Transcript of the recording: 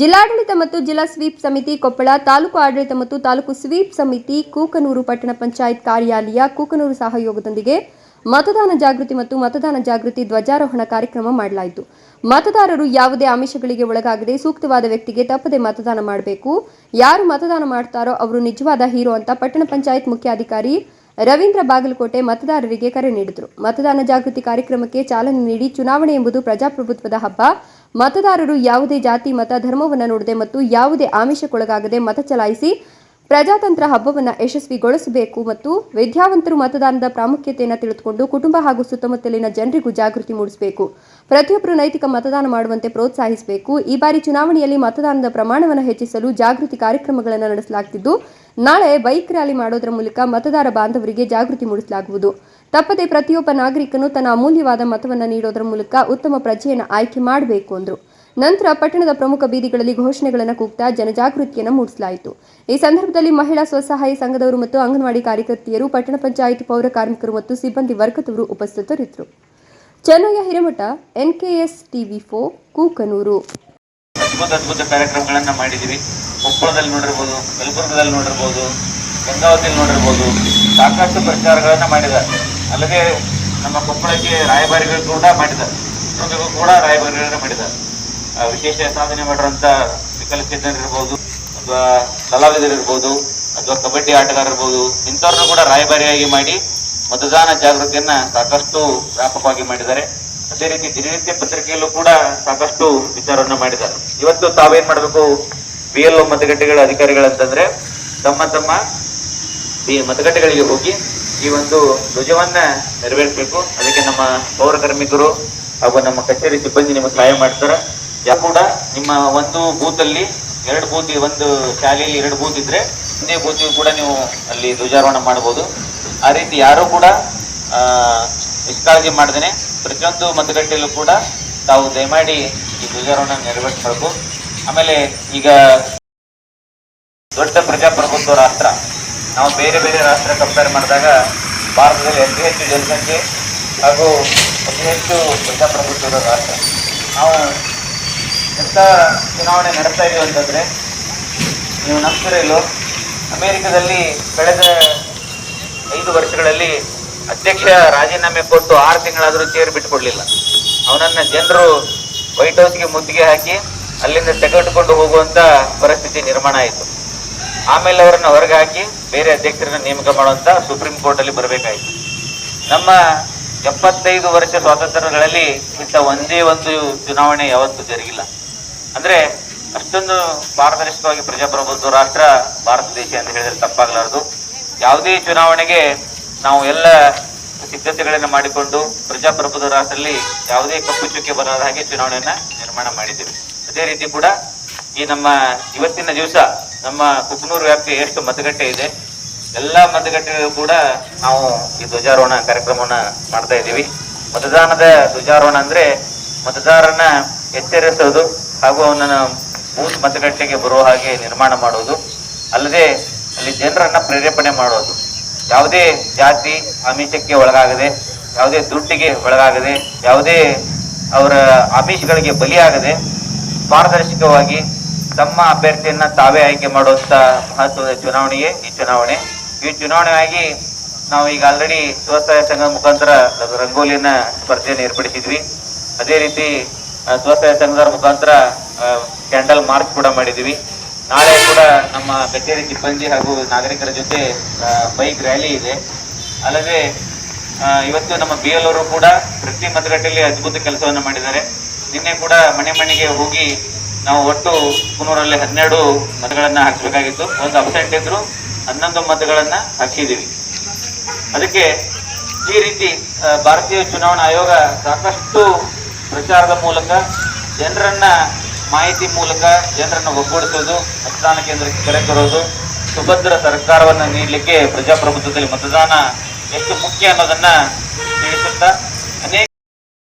ಜಿಲ್ಲಾಡಳಿತ ಮತ್ತು ಜಿಲ್ಲಾ ಸ್ವೀಪ್ ಸಮಿತಿ ಕೊಪ್ಪಳ, ತಾಲೂಕು ಆಡಳಿತ ಮತ್ತು ತಾಲೂಕು ಸ್ವೀಪ್ ಸಮಿತಿ ಕೂಕನೂರು ಪಟ್ಟಣ ಪಂಚಾಯತ್ ಕಾರ್ಯಾಲಯ ಕೂಕನೂರು ಸಹಯೋಗದೊಂದಿಗೆ ಮತದಾನ ಜಾಗೃತಿ ಮತ್ತು ಮತದಾನ ಜಾಗೃತಿ ಧ್ವಜಾರೋಹಣ ಕಾರ್ಯಕ್ರಮ ಮಾಡಲಾಯಿತು. ಮತದಾರರು ಯಾವುದೇ ಆಮಿಷಗಳಿಗೆ ಒಳಗಾಗದೆ ಸೂಕ್ತವಾದ ವ್ಯಕ್ತಿಗೆ ತಪ್ಪದೆ ಮತದಾನ ಮಾಡಬೇಕು. ಯಾರು ಮತದಾನ ಮಾಡ್ತಾರೋ ಅವರು ನಿಜವಾದ ಹೀರೋ ಅಂತ ಪಟ್ಟಣ ಪಂಚಾಯತ್ ಮುಖ್ಯಾಧಿಕಾರಿ ರವೀಂದ್ರ ಬಾಗಲಕೋಟೆ ಮತದಾರರಿಗೆ ಕರೆ ನೀಡಿದರು. ಮತದಾನ ಜಾಗೃತಿ ಕಾರ್ಯಕ್ರಮಕ್ಕೆ ಚಾಲನೆ ನೀಡಿ ಚುನಾವಣೆ ಎಂಬುದು ಪ್ರಜಾಪ್ರಭುತ್ವದ ಹಬ್ಬ. ಮತದಾರರು ಯಾವುದೇ ಜಾತಿ, ಮತ, ಧರ್ಮವನ್ನು ನೋಡದೆ ಮತ್ತು ಯಾವುದೇ ಆಮಿಷಕ್ಕೊಳಗಾಗದೆ ಮತ ಚಲಾಯಿಸಿ ಪ್ರಜಾತಂತ್ರ ಹಬ್ಬವನ್ನು ಯಶಸ್ವಿಗೊಳಿಸಬೇಕು ಮತ್ತು ವಿದ್ಯಾವಂತರು ಮತದಾನದ ಪ್ರಾಮುಖ್ಯತೆಯನ್ನು ತಿಳಿದುಕೊಂಡು ಕುಟುಂಬ ಹಾಗೂ ಸುತ್ತಮುತ್ತಲಿನ ಜನರಿಗೂ ಜಾಗೃತಿ ಮೂಡಿಸಬೇಕು. ಪ್ರತಿಯೊಬ್ಬರು ನೈತಿಕ ಮತದಾನ ಮಾಡುವಂತೆ ಪ್ರೋತ್ಸಾಹಿಸಬೇಕು. ಈ ಬಾರಿ ಚುನಾವಣೆಯಲ್ಲಿ ಮತದಾನದ ಪ್ರಮಾಣವನ್ನು ಹೆಚ್ಚಿಸಲು ಜಾಗೃತಿ ಕಾರ್ಯಕ್ರಮಗಳನ್ನು ನಡೆಸಲಾಗುತ್ತಿದ್ದು ನಾಳೆ ಬೈಕ್ ರ್ಯಾಲಿ ಮಾಡೋದರ ಮೂಲಕ ಮತದಾರ ಬಾಂಧವರಿಗೆ ಜಾಗೃತಿ ಮೂಡಿಸಲಾಗುವುದು. ತಪ್ಪದೆ ಪ್ರತಿಯೊಬ್ಬ ನಾಗರಿಕನು ತನ್ನ ಅಮೂಲ್ಯವಾದ ಮತವನ್ನು ನೀಡೋದರ ಮೂಲಕ ಉತ್ತಮ ಪ್ರಜೆಯನ್ನು ಆಯ್ಕೆ ಮಾಡಬೇಕು ಅಂದರು. ನಂತರ ಪಟ್ಟಣದ ಪ್ರಮುಖ ಬೀದಿಗಳಲ್ಲಿ ಘೋಷಣೆಗಳನ್ನು ಕೂಗ್ತಾ ಜನಜಾಗೃತಿಯನ್ನು ಮೂಡಿಸಲಾಯಿತು. ಈ ಸಂದರ್ಭದಲ್ಲಿ ಮಹಿಳಾ ಸ್ವಸಹಾಯ ಸಂಘದವರು ಮತ್ತು ಅಂಗನವಾಡಿ ಕಾರ್ಯಕರ್ತೆಯರು, ಪಟ್ಟಣ ಪಂಚಾಯಿತಿ ಪೌರ ಕಾರ್ಮಿಕರು ಮತ್ತು ಸಿಬ್ಬಂದಿ ವರ್ಗದವರು ಉಪಸ್ಥಿತರಿದ್ದರು. ಚೆನ್ನಯ್ಯ ಹಿರೇಮಠ, ಎನ್ಕೆಎಸ್ ಟಿವಿ ಫೋ ಕೂಕನೂರು. ಅದ್ಭುತ ಅದ್ಭುತ ಕಾರ್ಯಕ್ರಮಗಳನ್ನ ಮಾಡಿದೀವಿ. ಕೊಪ್ಪಳದಲ್ಲಿ ನೋಡಿರ್ಬೋದು, ಕಲಬುರಗದಲ್ಲಿ ನೋಡಿರ್ಬೋದು, ಗಂಗಾವತಿಯಲ್ಲಿ ನೋಡಿರ್ಬೋದು, ಸಾಕಷ್ಟು ಪ್ರಚಾರಗಳನ್ನ ಮಾಡಿದ್ದಾರೆ. ಅಲ್ಲದೆ ನಮ್ಮ ಕೊಪ್ಪಳಕ್ಕೆ ರಾಯಭಾರಿಗಳು ಕೂಡ ಮಾಡಿದ್ದಾರೆ. ಕೂಡ ರಾಯಭಾರಿಗಳನ್ನ ಮಾಡಿದ್ದಾರೆ. ವಿಶೇಷ ಸಾಧನೆ ಮಾಡಿರುವಂತ ವಿಕಲಚೇತನರಿರ್ಬೋದು ಅಥವಾ ಕಲಾವಿದರಿರ್ಬೋದು ಅಥವಾ ಕಬಡ್ಡಿ ಆಟಗಾರ ಇರ್ಬೋದು, ಇಂಥವ್ರನ್ನ ಕೂಡ ರಾಯಭಾರಿಯಾಗಿ ಮಾಡಿ ಮತದಾನ ಜಾಗೃತಿಯನ್ನ ಸಾಕಷ್ಟು ವ್ಯಾಪಕವಾಗಿ ಮಾಡಿದ್ದಾರೆ. ಅದೇ ರೀತಿ ದಿನನಿತ್ಯ ಪತ್ರಿಕೆಯಲ್ಲೂ ಕೂಡ ಸಾಕಷ್ಟು ವಿಚಾರವನ್ನು ಮಾಡಿದ್ದಾರೆ. ಇವತ್ತು ತಾವೇನ್ ಮಾಡಬೇಕು? ಬಿ ಎಲ್ ಒ ಮತಗಟ್ಟೆಗಳ ಅಧಿಕಾರಿಗಳಂತಂದ್ರೆ ತಮ್ಮ ತಮ್ಮ ಮತಗಟ್ಟೆಗಳಿಗೆ ಹೋಗಿ ಈ ಒಂದು ಧ್ವಜವನ್ನ ನೆರವೇರಿಸಬೇಕು. ಅದಕ್ಕೆ ನಮ್ಮ ಪೌರ ಕಾರ್ಮಿಕರು ಹಾಗೂ ನಮ್ಮ ಕಚೇರಿ ಸಿಬ್ಬಂದಿ ನಿಮಗೆ ಸಹಾಯ ಮಾಡ್ತಾರೆ. ಯಾ ಕೂಡ ನಿಮ್ಮ ಒಂದು ಬೂತ್ ಅಲ್ಲಿ ಎರಡು ಬೂತ್, ಒಂದು ಶಾಲೆಯಲ್ಲಿ ಎರಡು ಬೂತ್ ಇದ್ರೆ ಒಂದೇ ಬೂತ್ ಕೂಡ ನೀವು ಅಲ್ಲಿ ಧ್ವಜಾರೋಹಣ ಮಾಡಬಹುದು ಆ ರೀತಿ ಯಾರು ಕೂಡ ನಿಷ್ಕಾಳಜಿ ಮಾಡ್ದೇನೆ ಪ್ರತಿಯೊಂದು ಮತಗಟ್ಟೆಯಲ್ಲೂ ಕೂಡ ತಾವು ದಯಮಾಡಿ ಈ ಧ್ವಜಾರೋಹಣ ನೆರವೇರಿಸಬೇಕು. ಆಮೇಲೆ ಈಗ ದೊಡ್ಡ ಪ್ರಜಾಪ್ರಭುತ್ವ ರಾಷ್ಟ್ರ ನಾವು ಬೇರೆ ಬೇರೆ ರಾಷ್ಟ್ರ ಕಂಪೇರ್ ಮಾಡಿದಾಗ ಭಾರತದಲ್ಲಿ ಅತಿ ಹೆಚ್ಚು ಜನಸಂಖ್ಯೆ ಹಾಗೂ ಅತಿ ಹೆಚ್ಚು ಪ್ರಜಾಪ್ರಭುತ್ವದ ರಾಷ್ಟ್ರ. ನಾವು ಎಂಥ ಚುನಾವಣೆ ನಡೆಸ್ತಾ ಇದ್ದೀವಿ ಅಂತಂದರೆ, ನೀವು ನಂಬ್ತೀರ ಇಲ್ಲೋ ಅಮೆರಿಕದಲ್ಲಿ ಕಳೆದ ಐದು ವರ್ಷಗಳಲ್ಲಿ ಅಧ್ಯಕ್ಷ ರಾಜೀನಾಮೆ ಕೊಟ್ಟು ಆರು ತಿಂಗಳಾದರೂ ಚೇರ್ ಬಿಟ್ಕೊಡ್ಲಿಲ್ಲ. ಅವನನ್ನು ಜನರು ವೈಟ್ ಹೌಸ್ಗೆ ಮುತ್ತಿಗೆ ಹಾಕಿ ಅಲ್ಲಿಂದ ತೆಗೆದುಕೊಂಡು ಹೋಗುವಂಥ ಪರಿಸ್ಥಿತಿ ನಿರ್ಮಾಣ ಆಯಿತು. ಆಮೇಲೆ ಅವರನ್ನು ಹೊರಗೆ ಹಾಕಿ ಬೇರೆ ಅಧ್ಯಕ್ಷರನ್ನ ನೇಮಕ ಮಾಡುವಂತ ಸುಪ್ರೀಂ ಕೋರ್ಟ್ ಅಲ್ಲಿ ಬರಬೇಕಾಯಿತು. ನಮ್ಮ ಎಪ್ಪತ್ತೈದು ವರ್ಷ ಸ್ವಾತಂತ್ರ್ಯಗಳಲ್ಲಿ ಇಂಥ ಒಂದೇ ಒಂದು ಚುನಾವಣೆ ಯಾವತ್ತೂ ಜರುಗಿಲ್ಲ. ಅಂದ್ರೆ ಅಷ್ಟೊಂದು ಪಾರದರ್ಶಕವಾಗಿ ಪ್ರಜಾಪ್ರಭುತ್ವ ರಾಷ್ಟ್ರ ಭಾರತ ದೇಶ ಅಂತ ಹೇಳಿದ್ರೆ ತಪ್ಪಾಗಲಾರದು. ಯಾವುದೇ ಚುನಾವಣೆಗೆ ನಾವು ಎಲ್ಲ ಸಿದ್ಧತೆಗಳನ್ನು ಮಾಡಿಕೊಂಡು ಪ್ರಜಾಪ್ರಭುತ್ವ ರಾಷ್ಟ್ರದಲ್ಲಿ ಯಾವುದೇ ಕಪ್ಪು ಚುಕ್ಕೆ ಬರದ ಹಾಗೆ ಚುನಾವಣೆಯನ್ನ ನಿರ್ಮಾಣ ಮಾಡಿದ್ದೇವೆ. ಅದೇ ರೀತಿ ಕೂಡ ಈ ನಮ್ಮ ಇವತ್ತಿನ ದಿವಸ ನಮ್ಮ ಕುಕ್ನೂರು ವ್ಯಾಪ್ತಿ ಎಷ್ಟು ಮತಗಟ್ಟೆ ಇದೆ, ಎಲ್ಲ ಮತಗಟ್ಟೆಗಳು ಕೂಡ ನಾವು ಈ ಧ್ವಜಾರೋಹಣ ಕಾರ್ಯಕ್ರಮವನ್ನ ಮಾಡ್ತಾ ಇದ್ದೀವಿ. ಮತದಾನದ ಧ್ವಜಾರೋಹಣ ಅಂದ್ರೆ ಮತದಾರನ ಎಚ್ಚರಿಸೋದು ಹಾಗೂ ಅವನನ್ನ ಬೂತ್ ಮತಗಟ್ಟೆಗೆ ಬರುವ ಹಾಗೆ ನಿರ್ಮಾಣ ಮಾಡೋದು, ಅಲ್ಲದೆ ಅಲ್ಲಿ ಜನರನ್ನ ಪ್ರೇರೇಪಣೆ ಮಾಡೋದು. ಯಾವುದೇ ಜಾತಿ ಆಮಿಷಕ್ಕೆ ಒಳಗಾಗದೆ, ಯಾವುದೇ ದುಡ್ಡಿಗೆ ಒಳಗಾಗದೆ, ಯಾವುದೇ ಅವರ ಆಮಿಷಗಳಿಗೆ ಬಲಿಯಾಗದೆ, ಪಾರದರ್ಶಕವಾಗಿ ತಮ್ಮ ಅಭ್ಯರ್ಥಿಯನ್ನ ತಾವೇ ಆಯ್ಕೆ ಮಾಡುವಂತ ಮಹತ್ವದ ಚುನಾವಣೆಯೇ ಈ ಚುನಾವಣೆ. ಈ ಚುನಾವಣೆಯಾಗಿ ನಾವು ಈಗ ಆಲ್ರೆಡಿ ಸ್ವಸಹಾಯ ಸಂಘದ ಮುಖಾಂತರ ರಂಗೋಲಿಯನ್ನ ಸ್ಪರ್ಧೆಯನ್ನು ಏರ್ಪಡಿಸಿದ್ವಿ. ಅದೇ ರೀತಿ ಸ್ವಸಹಾಯ ಸಂಘದ ಮುಖಾಂತರ ಕ್ಯಾಂಡಲ್ ಮಾರ್ಚ್ ಕೂಡ ಮಾಡಿದ್ವಿ ನಾಳೆ ಕೂಡ ನಮ್ಮ ಕಚೇರಿ ಸಿಬ್ಬಂದಿ ಹಾಗೂ ನಾಗರಿಕರ ಜೊತೆ ಬೈಕ್ ರ್ಯಾಲಿ ಇದೆ. ಅಲ್ಲದೆ ಇವತ್ತು ನಮ್ಮ ಬಿ ಎಲ್ ಅವರು ಕೂಡ ಪ್ರತಿ ಮತಗಟ್ಟೆಯಲ್ಲಿ ಅದ್ಭುತ ಕೆಲಸವನ್ನು ಮಾಡಿದ್ದಾರೆ. ನಿನ್ನೆ ಕೂಡ ಮನೆ ಮನೆಗೆ ಹೋಗಿ ನಾವು ಒಟ್ಟು ಕುನೂರಲ್ಲಿ ಹನ್ನೆರಡು ಮತಗಳನ್ನು ಹಾಕಬೇಕಾಗಿತ್ತು ಒಂದು ಅಬ್ಸೆಂಟ್ ಇದ್ರು ಹನ್ನೊಂದು ಮತಗಳನ್ನು ಹಾಕಿದ್ದೀವಿ ಅದಕ್ಕೆ ಈ ರೀತಿ ಭಾರತೀಯ ಚುನಾವಣಾ ಆಯೋಗ ಸಾಕಷ್ಟು ಪ್ರಚಾರದ ಮೂಲಕ ಜನರನ್ನು ಮಾಹಿತಿ ಮೂಲಕ ಜನರನ್ನು ಒಗ್ಗೂಡಿಸೋದು ಮತದಾನ ಕೇಂದ್ರಕ್ಕೆ ಕರೆ ತರೋದು, ಸುಭದ್ರ ಸರ್ಕಾರವನ್ನು ನೀಡಲಿಕ್ಕೆ ಪ್ರಜಾಪ್ರಭುತ್ವದಲ್ಲಿ ಮತದಾನ ಎಷ್ಟು ಮುಖ್ಯ ಅನ್ನೋದನ್ನ ತಿಳಿಸುತ್ತಾ